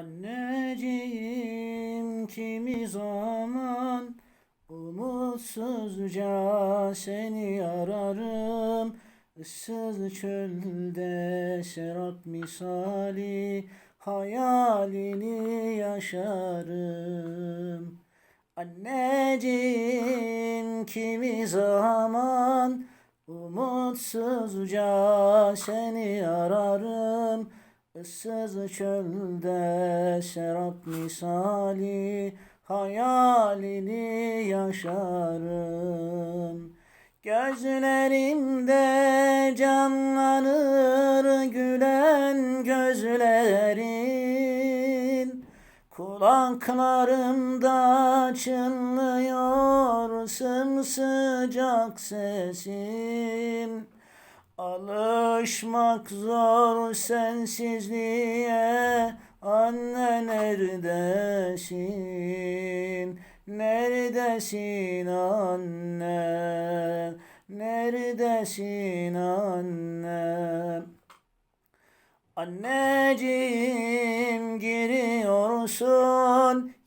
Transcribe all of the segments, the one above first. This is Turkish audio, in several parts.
Anneciğim kimi zaman umutsuzca seni ararım. Issız çölde serap misali hayalini yaşarım. Anneciğim kimi zaman umutsuzca seni ararım Issız çölde serap misali hayalini yaşarım. Gözlerimde canlanır gülen gözlerin. Kulaklarımda çınlıyor sımsıcak sesin Alışmak zor sensizliğe Anne neredesin? Neredesin anne? Neredesin anne? Anneciğim giriyorsun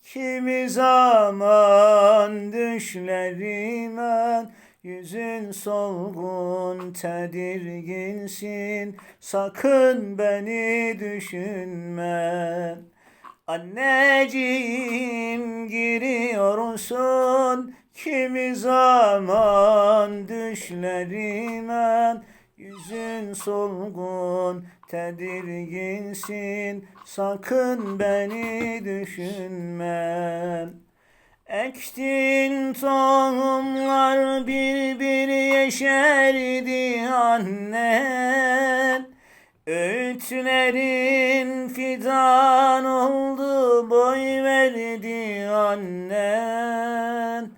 kimi zaman düşlerime Yüzün solgun tedirginsin. Sakın beni düşünme. Anneciğim giriyorsun kimi zaman düşlerime Yüzün solgun tedirginsin. Sakın beni düşünme Ektin tohumlar bir bir yeşerdi annen. Öğütlerin fidan oldu boy verdi annen.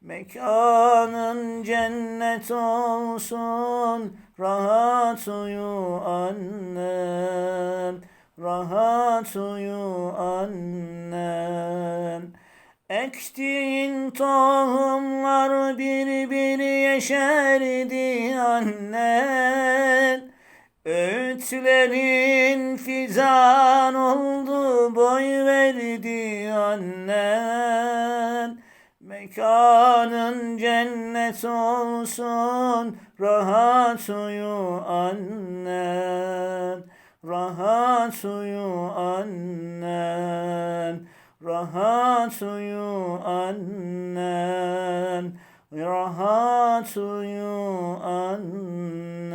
Mekanın cennet olsun rahat uyu annem Rahat uyu annem Ektiğin tohumlar bir bir yeşerdi annen. Öğütlerin fizan oldu boy verdi annen. Mekanın cennet olsun rahat uyu annen. Rahat uyu annen rahat suyu annen. Rahat suyu annen.